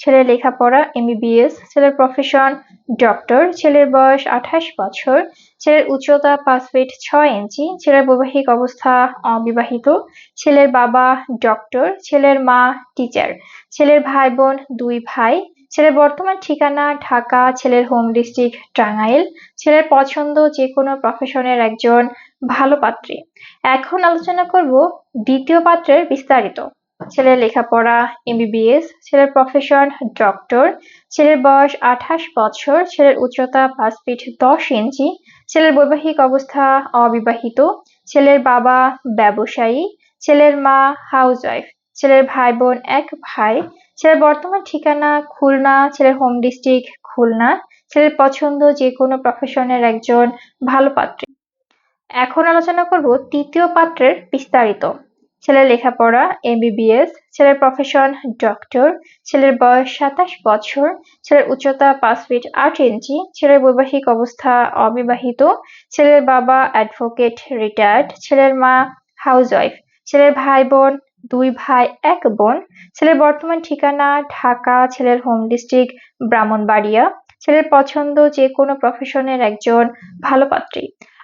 ছেলের লেখাপড়া এমবিবিএস ছেলের প্রফেশন ডক্টর ছেলের বয়স আঠাশ বছর, ছেলের উচ্চতা পাঁচ ফিট ছয় ইঞ্চি ছেলের বৈবাহিক অবস্থা অবিবাহিত, ছেলের বাবা ডক্টর ছেলের মা টিচার ছেলের ভাই বোন দুই ভাই, ছেলের বর্তমান ঠিকানা ঢাকা, ছেলের হোম ডিস্ট্রিক্ট টাঙ্গাইল, ছেলের পছন্দ যে কোনো প্রফেশনের একজন ভালো পাত্রী। এখন আলোচনা করব দ্বিতীয় পাত্রের বিস্তারিত। ছেলের লেখাপড়া এমবিবিএস ছেলের প্রফেশন ডক্টর ছেলের বয়স আঠাশ বছর, ছেলের উচ্চতা পাঁচ ফিট দশ ইঞ্চি ছেলের বৈবাহিক অবস্থা অবিবাহিত, ছেলের বাবা ব্যবসায়ী, ছেলের মা হাউসওয়াইফ ছেলের ভাই বোন এক ভাই, ছেলের বর্তমান ঠিকানা খুলনা, ছেলের হোম ডিস্ট্রিক্ট খুলনা, ছেলের পছন্দ যে কোনো প্রফেশনের একজন ভালো পাত্রী। এখন আলোচনা করব তৃতীয় পাত্রের বিস্তারিত। ছেলের লেখাপড়া এমবিবিএস ছেলের প্রফেশন ডক্টর ছেলের বয়স সাতাশ বছর, ছেলের উচ্চতা পাঁচ ফিট আট ইঞ্চি ছেলের বৈবাহিক অবস্থা অবিবাহিত, ছেলের বাবা অ্যাডভোকেট রিটায়ার্ড ছেলের মা হাউসওয়াইফ ছেলের ভাই বোন, দুই ভাই, এক বোন, ছেলের বর্তমান ঠিকানা ঢাকা, ছেলের হোম ডিস্ট্রিক্ট ব্রাহ্মণবাড়িয়া, ছেলের পছন্দ যে কোনো প্রফেশনের একজন ভালো পাত্রী।